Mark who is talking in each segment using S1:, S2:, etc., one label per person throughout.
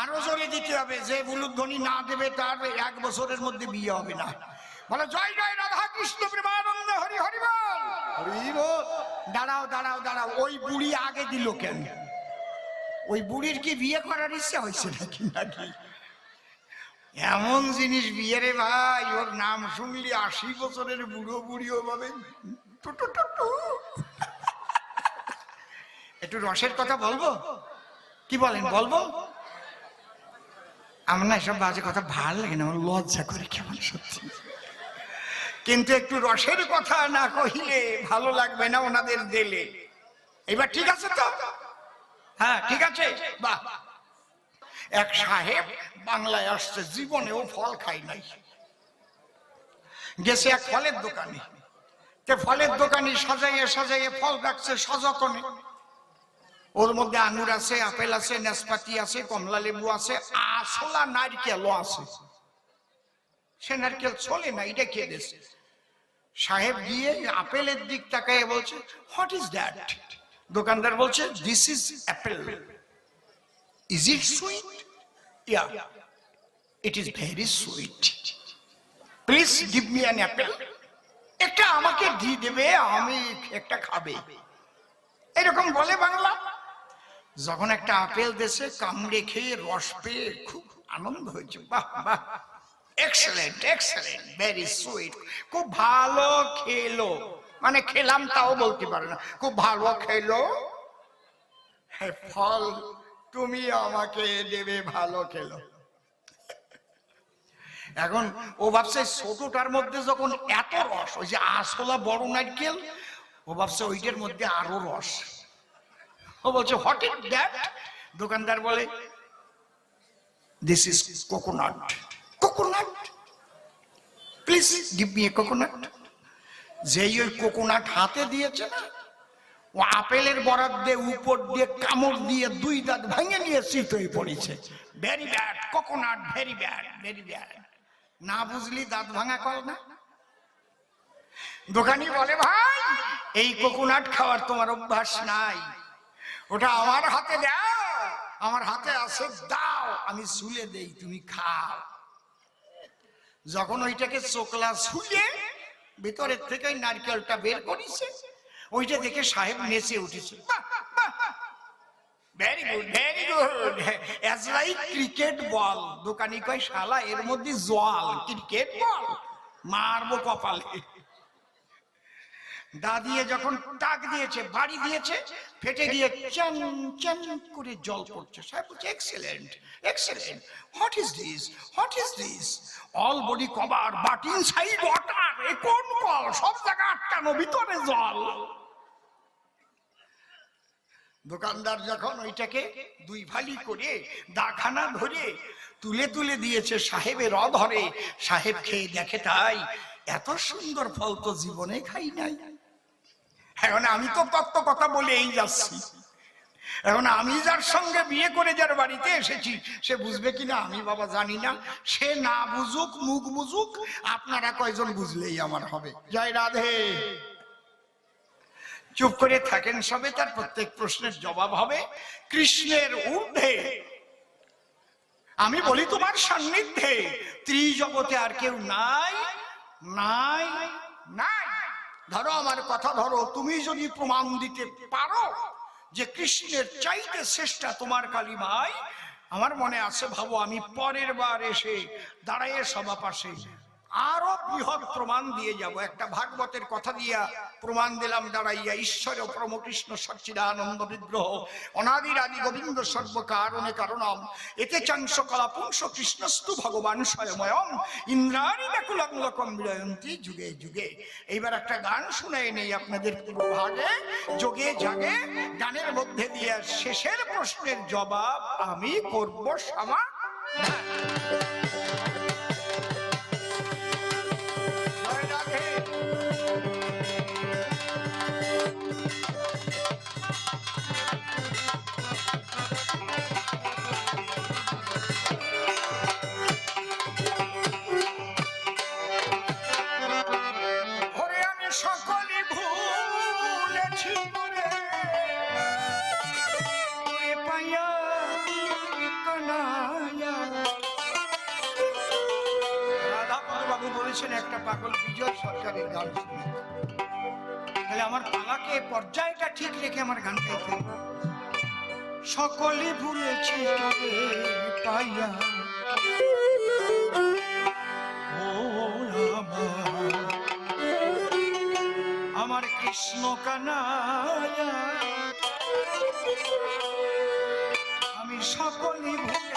S1: আরও জোরে দিতে হবে যে বুলুধ্বনি না দেবে তার এক বছরের মধ্যে বিয়ে হবে না। বলে জয় জয় রাধা কৃষ্ণ প্রেমানন্দ হরি হরি বল। দাঁড়াও দাঁড়াও দাঁড়াও ওই বুড়ি আগে দিল কেন? ওই বুড়ির কি বিয়ে করার ইচ্ছা হয়েছে নাকি নাকি? এমন জিনিস বিয়ে রে ভাই ওর নাম শুনলি আশি বছরের বুড়ো বুড়িও ভাবে টু টু টু টু। একটু রসের কথা বলব? কি বলেন বলব? আমার না এসব বাজে কথা ভালো লাগে না, আমার লজ্জা করে কেমন সত্যি। কিন্তু একটু রসের কথা না কহিলে ভালো লাগবে না ওনাদের দিলে। এবার ঠিক আছে তো? হ্যাঁ ঠিক আছে? বাহ। এক সাহেব বাংলায় আসছে, জীবনেও ফল খাই নাই। গেছে এক ফলের দোকানে। ফলের দোকানে সাজাইয়ে সাজাইয়ে ফল রাখছে সযতনে। ওর মধ্যে আঙুর আছে, আপেল আছে, নাশপাতি আছে, কমলা লেবু আছে, আসলা নারকেলও আছে। সে নারকেল চলে না, এটা খেয়ে দিয়েছে সাহেব গিয়ে আপেলের দিক তাকায় বলছে হোয়াট ইজ দ্যাট দোকানদার বলছে this is apple is it sweet yeah it is very sweet please give me an apple একটা আমাকে দিয়ে দেবে, আমি একটা খাবে। এরকম বলে বাংলা। যখন একটা আপেল দেশে কামড়ে খেয়ে রস পেয়ে খুব আনন্দ হয়েছে। বাহ বাহ। এক্সেলেন্ট এক্সেলেন্ট ভেরি সুইট খুব ভালো খেলো। মানে খেলাম তাও বলতে পারে না। খুব ভালো খেলো। ফল, তুমি আমাকে দেবে ভালো খেলো। এখন ও ভাবছে ছোটটার মধ্যে যখন এত রস, ওই যে আসলা বড় নারকেল, ও ভাবছে ওইটার মধ্যে আরও রস। ও বলছে হোয়াট ইজ দ্যাট দোকানদার বলে this is coconut coconut please give me a coconut যেই ওই কোকোনাট হাতে দিয়েছে না, ও আপেলের বরাদ দিয়ে উপর দিয়ে কামড় দিয়ে দুই দাঁত ভেঙে নিয়ে শীত হয়ে পড়েছে। Very bad coconut very bad very bad না বুঝলি দাঁত ভাঙা কল না? দোকানি বলে, ভাই, এই কোকোনাট খাওয়ার তোমার অভ্যাস নাই। ওটা আমার হাতে দাও। আমার হাতে আছে, দাও। আমি শুলে দেই, তুমি খাও। যখন ওইটাকে চোকলা শুলে ভিতরের থেকে ওই নারকেলটা বের করেছে, ওইটা দেখে সাহেব নেচে উঠেছে। Very good very good as like cricket ball দোকানি কয়, শালা, এর মধ্যে জল ক্রিকেট বল মারবো কপালে। দা দিয়ে যখন টাক দিয়েছে, বাড়ি দিয়েছে, ফেটে গিয়ে চান চান করে জল পড়ছে। সাহেব বলছে excellent excellent what is this what is this all body cover but inside water এ কোন কল? সব জায়গা আটকানো, ভিতরে জল. দোকানদার যখন ওইটাকে দুই ভালি করে দাখানা ধরে তুলে তুলে দিয়েছে সাহেবের অধরে, সাহেব খেয়ে দেখে তাই, এত সুন্দর ফল তো জীবনে খাই নাই। এখন আমি তো তত্ত্ব কথা বলে এই যাচ্ছি। এখন আমি যার সঙ্গে বিয়ে করে যার বাড়িতে এসেছি, সে বুঝবে কিনা আমি বাবা জানি না। সে না বুঝুক, মুখ বুঝুক, আপনারা কয়জন বুঝলেই আমার হবে। জয় রাধে। চুপ করে থাকেন সবে, তার প্রত্যেক প্রশ্নের জবাব হবে কৃষ্ণের ঊর্ধ্বে। আমি বলি তোমার সান্নিধ্যে, ত্রিজগতে আর কেউ নাই নাই নাই। ধরো আমার কথা ধরো, তুমি যদি প্রমাণ দিতে পারো যে কৃষ্ণের চাইতে শ্রেষ্ঠা তোমার কালী ভাই, আমার মনে আছে ভাবো আমি পরের বার এসে দাঁড়াইয়ে সভা পাশে আরও বৃহৎ প্রমাণ দিয়ে যাব। একটা ভাগবতের কথা দিয়া প্রমাণ দিলাম, দাঁড়াইয়া ঈশ্বর পরম কৃষ্ণ সচ্চিদানন্দ বিগ্রহ অনাদির আদি গোবিন্দ সর্ব কারণে কারণম। এতে চাংশ কলা পুংস কৃষ্ণস্তু ভগবান স্বয়ময়ম, ইন্দ্রাণী ব্যাকুলং লোকম বিরয়ন্তী যুগে যুগে। এইবার একটা গান শুনে নেই আপনাদের পূর্বভাগে যোগে জাগে, গানের মধ্যে দিয়ে শেষের প্রশ্নের জবাব আমি করব সামা তাহলে আমার পালাকে, পর্যায়টা ঠিক রেখে আমার গান গাইতে। সকলে ভুলেছি পাইয়া আমার কৃষ্ণ কানায়া আমি সকলে ভুলে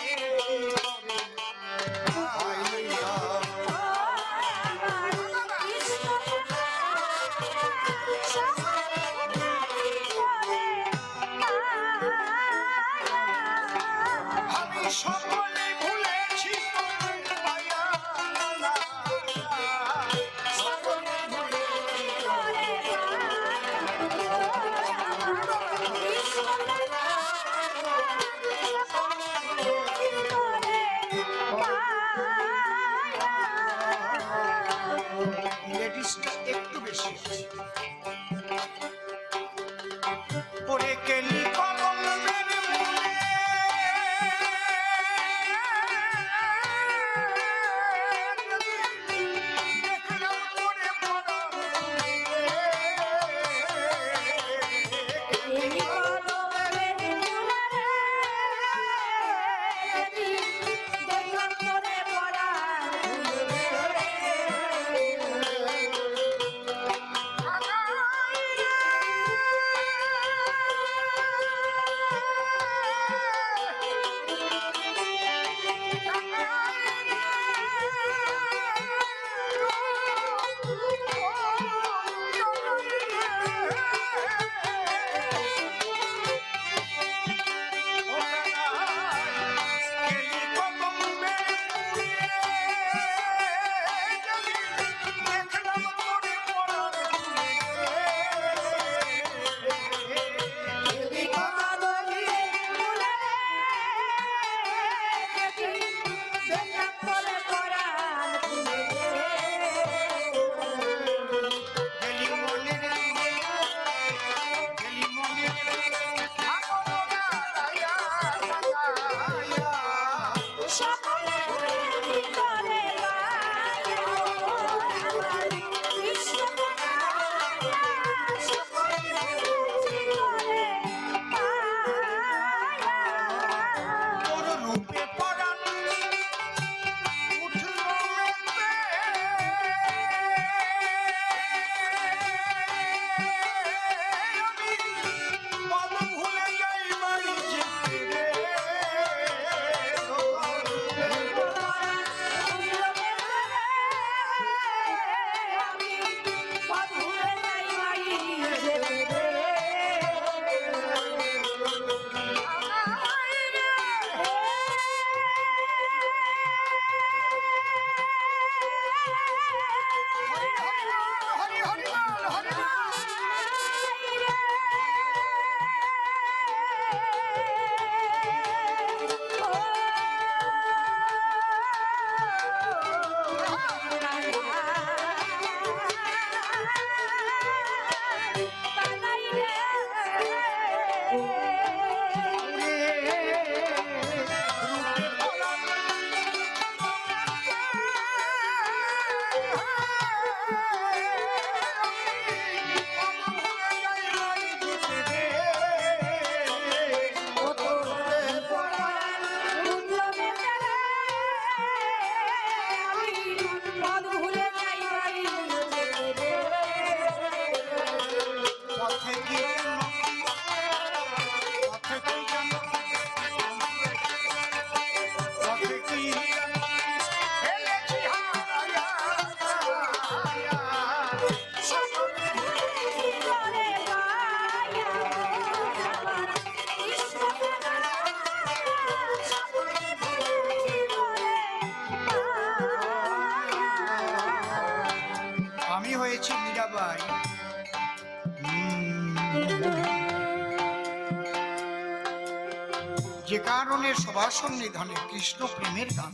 S1: কারণে সবার সন্নিধানে কৃষ্ণ প্রেমের গান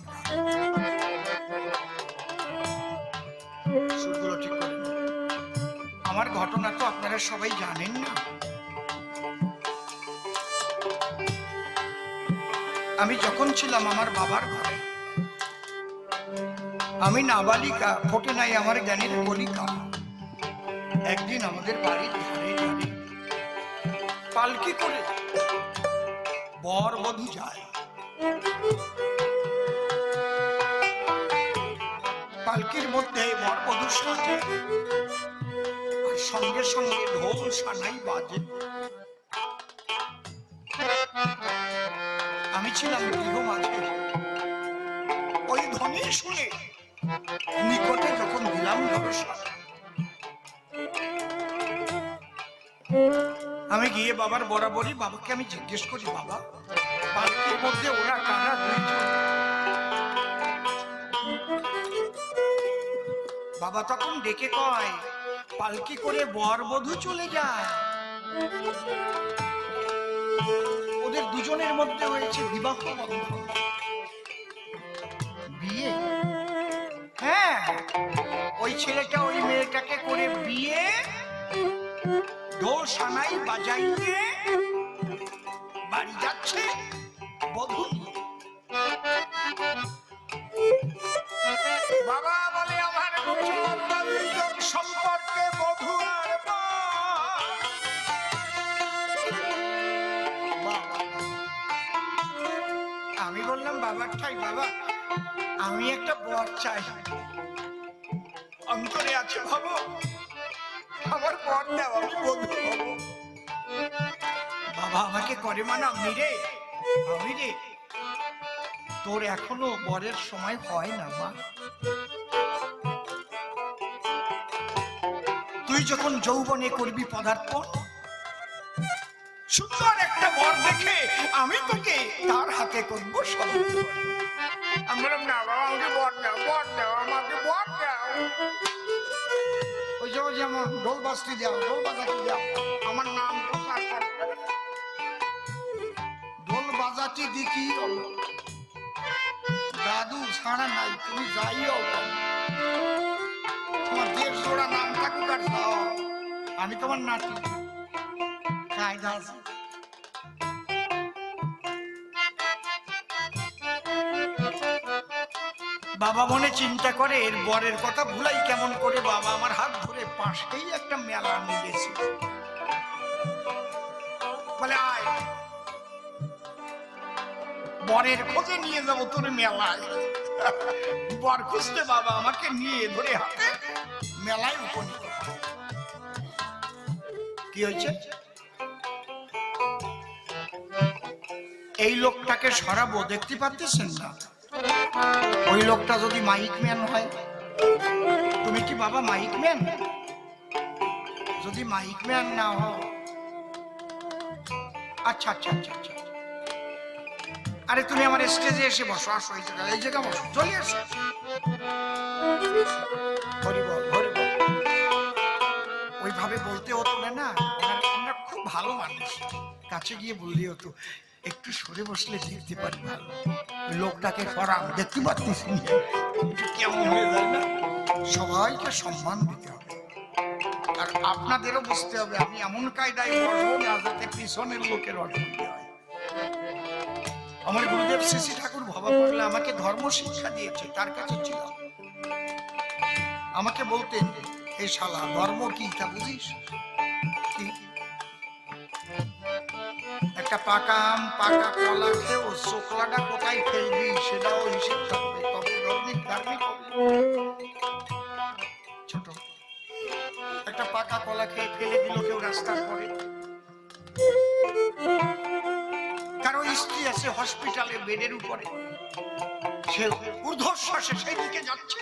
S1: আমার ঘটনা তো আপনারা সবাই জানেন না। আমি যখন ছিলাম আমার বাবার ঘরে, আমি নাবালিকা, ফোটে নাই আমার জ্ঞানের কলিকা একদিন আমাদের বাড়ির ধারে ধারে পালকি করে বর বধূ যায়। পালকির মধ্যে বর বধূ সাজে, আর সঙ্গে সঙ্গে ঢোল সানাই বাজে। আমি ছিলাম গৃহ মাঝে। ওই ধ্বনি শুনে বাবার বরাবরই বাবাকে আমি জিজ্ঞেস করি, বাবা পালকির মধ্যে ওরা কারা বাবা তখন ডেকে কয়, পালকি করে বর বধূ চলে যায়। ওদের দুজনের মধ্যে হয়েছে বিবাহ বিয়ে? হ্যাঁ ওই ছেলেটা ওই মেয়েটাকে করে বিয়ে সানাই বাজাইয়ে বাড়ি যাচ্ছে বধূ। বাবা বলে, আমার সম্পর্কে বধূ আমি বললাম বাবার ঠাই, বাবা, আমি একটা বর চাই। অন্তরে আছে ভাবো বাবা, আমাকে করে মানা আমি রে তোর এখনও বরের সময় হয় না, মা। তুই যখন যৌবনে করবি পদার্পণ, সুন্দর একটা বর দেখে আমি তোকে তার হাতে করব সমর্পণ আমি না, বাবা, আমাকে বর দাও বর দাও, আমাকে বর দাও। ওই যে ঢোল বাজতে দাও ঢোল বাজাতে দাও আমার নাম ঢোল বাজাতে দেখি দাদু ছাড়া নাই, তুমি যাইও তোমার দেড় জোড়া নাম থাকুক আর যাও। আমি তোমার নাতি। কায়দা আছে। বাবা মনে চিন্তা করে, এর বরের কথা ভুলাই কেমন করে বাবা আমার হাত পাশেই একটা মেলা নিয়েছে বলে, আয়। বরের খোঁজে নিয়ে যাব তোর মেলায়। বর খুঁজতে বাবা আমাকে নিয়ে ধরে হাতে মেলায় উপনীত কি হয়েছে? এই লোকটাকে সরাবো, দেখতে পাচ্ছেন না? ওই লোকটা যদি মাইক ম্যান হয়, তুমি কি বাবা মাইক ম্যান? যদি মাইক ম্যান না হও। আচ্ছা আচ্ছা আচ্ছা আচ্ছা। আরে তুমি আমার স্টেজে এসে বসো, আসো, এই জায়গায়, এই জায়গা বসো, চলে আসো ওইভাবে বলতে হতো না না ওনারা খুব ভালো মানুষ। কাছে গিয়ে বললে হতো, একটু সরে বসলে দেখতে পারি ভালো। লোকটাকে সরাম দেখতে একটু কেমন হয়ে যায় না? সবাইকে সম্মান দিতে আপনাদেরও বুঝতে হবে, আমি এমন কায়দায় যাতে পিছনের লোকের অসুবিধা হয়। আমার গুরুদেব শ্রী ঠাকুর ভবা করলে আমাকে ধর্ম শিক্ষা দিয়েছে, তার কাছে ছিল। আমাকে বলতেন এই শালা, ধর্ম কি তা বুঝিস? একটা পাকা আম, পাকা কলা খেয়েও শোকলাটা কোথায় ফেলবি, সেটাও হিসেব থাকবে, তবে ধার্মিক ধার্মিক হবে। পাকা কলা খেয়ে ফেলে দিল, কেউ রাস্তার পরে। কারও স্ত্রী আছে হসপিটালে বেডের উপরে। সে ঊর্ধ্বশ্বাসে সেই দিকে যাচ্ছে।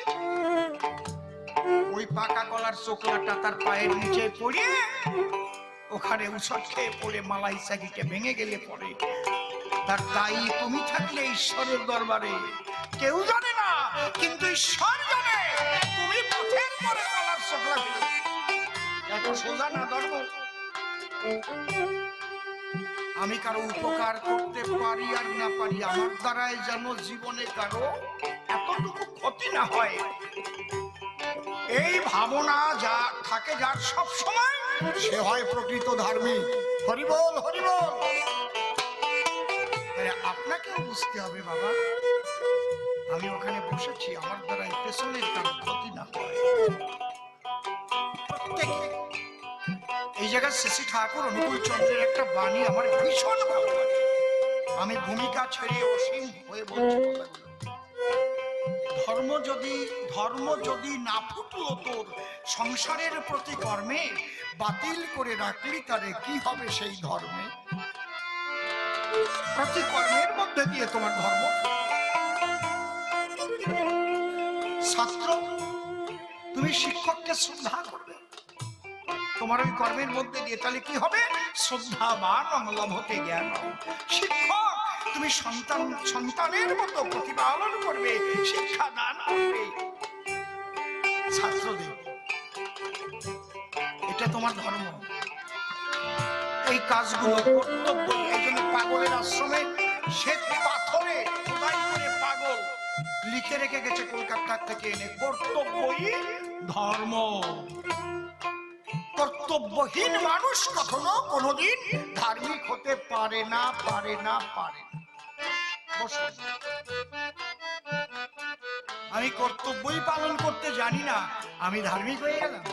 S1: ওই পাকা কলার চোকলাটা তার পায়ের নিচে পড়ে, ওখানে উছট খেয়ে পড়ে, মালাই সাকিটা ভেঙে গেলে পড়ে। তার দায়ী তুমি থাকলে ঈশ্বরের দরবারে। কেউ জানে না, কিন্তু ঈশ্বর জানে তুমি পথের পরে কলার চোকলা ফেলে এত না ধর্ম? আমি কারও উপকার করতে পারি আর না পারি, আমার দ্বারাই যেন জীবনে কারও এতটুকু ক্ষতি না হয়। এই ভাবনা যা থাকে যার সব সময়, সে হয় প্রকৃত ধার্মিক হরিবল হরিবল। আপনাকেও বুঝতে হবে বাবা, আমি ওখানে বসেছি, আমার দ্বারা পেছনের কারও ক্ষতি না হয়। এই জায়গায় শ্রী ঠাকুর অনুকূল চন্দ্রের একটা বাণী আমার ভীষণ ভালো লাগে। আমি ভূমিকা ছেড়ে অসীম হয়ে বলছি ধর্ম যদি ধর্ম যদি না ফুটলো তোর, সংসারের প্রতি কর্মে বাতিল করে রাখলি তারে কি হবে সেই ধর্মে? প্রতি কর্মের মধ্যে দিয়ে তোমার ধর্ম? ছাত্র তুমি শিক্ষককে শ্রদ্ধা করবে তোমার ওই কর্মের মধ্যে দিয়ে তাহলে কি হবে? শ্রদ্ধা মান লভতে জ্ঞান শিক্ষক, তুমি সন্তান, সন্তানের মতো প্রতিপালন করবে, শিক্ষা দান করবে। ছাত্রদের, এটা তোমার ধর্ম। এই কাজগুলো কর্তব্য, এই জন্য পাগলের আশ্রমে শ্বেত পাথরে পাগল লিখে রেখে গেছে কলকাতা থেকে, এনে কর্তব্যই ধর্ম। কর্তব্যহীন মানুষ কখনো কোনোদিন ধার্মিক হতে পারে না পারে না, পারে আমি কর্তব্যই পালন করতে জানি না, আমি ধার্মিক হয়ে গেলাম।